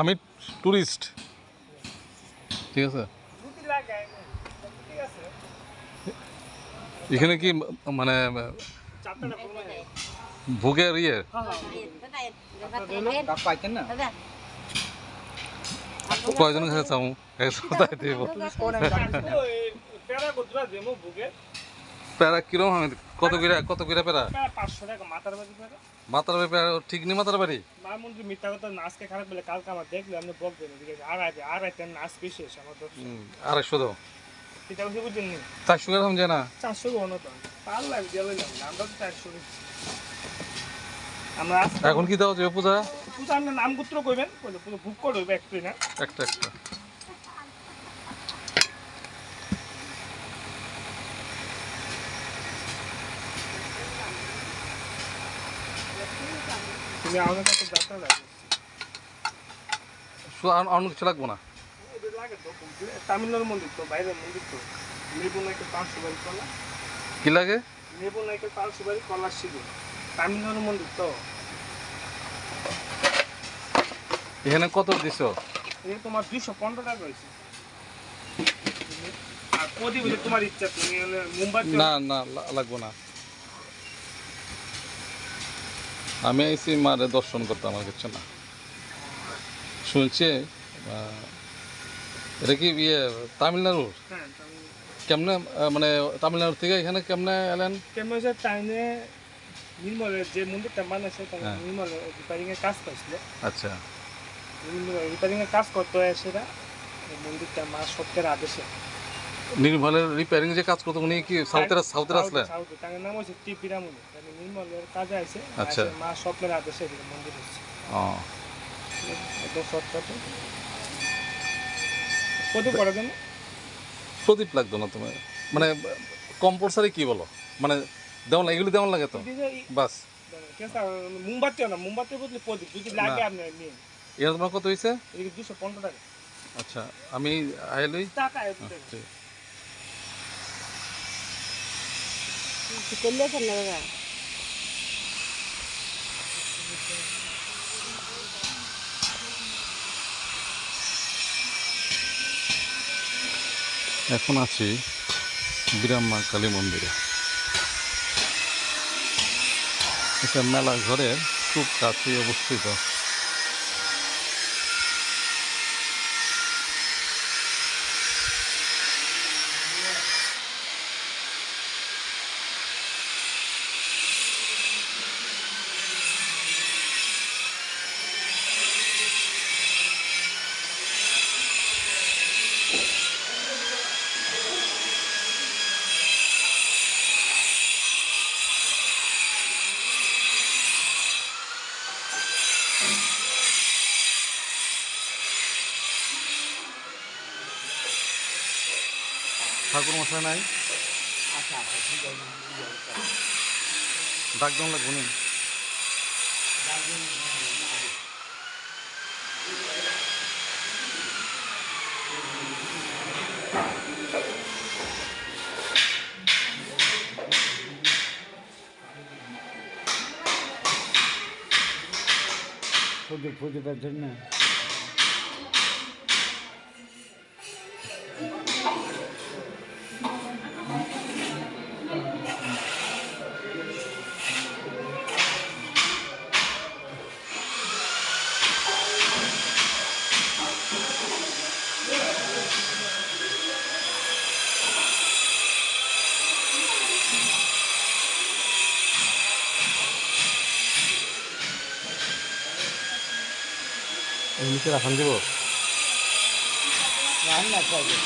আমি টুরিস্ট ঠিক আছে? এখানে কি মানে ভোগের ইয়ে? কয়জন খাই চাও? তাই দিব। প্যারা কিরম আমি কত করে কত করে প্যারা পাঁচশো টাকা মাথার বাড়ি করে মাতার বাড়ি প্যারা ঠিক নেই মাতার বাড়ি মামুন্দ্রি মিথ্যা কথা নাচকে খারাপ বলে কালকে আমার দেখলে আপনি বকবেন ঠিক আছে? আর আর আইতে নাচ আমার আড়াইশো দাও। সেটা বুঝে বুঝছেন নি? চারশো করে সমঝে না? চারশো গণ তো। পার লাগে দিয়ে লইলাম না, আমরা তো চারশো আমরা এখন কি দাও যে পূজা? পূজা আপনার নাম গোত্র কইবেন বুক করে হইবে একটু না। একটা একটা তুমি আমাদের কাছে যাত্রা লাগে শুধু আর অন্য কিছু লাগবো না? তামিলনাড়ু মন্দির তো বাইরের মন্দির তো। লেবু নাইকে পাঁচশো বাড়ি কলা। কি লাগে? লেবু নাইকে পাঁচশো বাড়ি কলার শিবির তামিলনাড়ু মন্দির তো। এখানে কত দিছ? তোমার দুইশো পনেরো টাকা হয়েছে আর তোমার ইচ্ছা তুমি হলে মুম্বাই না না লাগবো না। আমি আইসি মারে দর্শন করতে আমার কিছু না। শুনছি? এটা কি ইয়ে তামিলনাড়ুর হ্যাঁ কেমনে মানে তামিলনাড়ু থেকে এখানে কেমনে এলেন? কেমন হচ্ছে টাইমে নির্মলের যে মন্দিরটা বানাইছে হ্যাঁ। নির্মল কাজ করছিল। আচ্ছা। কাজ করতে হয় সেটা মন্দিরটা মা সত্যের আদেশে নির্মলের রিপেয়ারিং যে কাজ করতো উনি কি সাউথের সাউথের তার নাম হচ্ছে নির্মলের কাজে আছে আচ্ছা। মা স্বপ্নের আদেশে এই মন্দির হচ্ছে। ও। একদম শর্টকাটে কত করে দেন প্রদীপ লাগতো না তুমি মানে কম্পালসারি কি বলো? মানে দেওয়ান এগুলি দেওয়ান লাগে তো? বাস। মোমবাতিও না মোমবাতির বদলে প্রদীপ। যদি লাগে আপনি নিন তোমার কত হয়েছে দুশো পনেরো টাকা। আচ্ছা আমি আইলই টাকা এখন আছি বিরাম্মা কালী মন্দিরে। এটা মেলা ঘরের খুব কাছেই অবস্থিত। ঠাকুর মশাই নাই। ডাক দেওয়া লাগবো নি। প্রদীপ প্রদীপের জন্য এমনিতে রাখান দিব? রান্না খাবে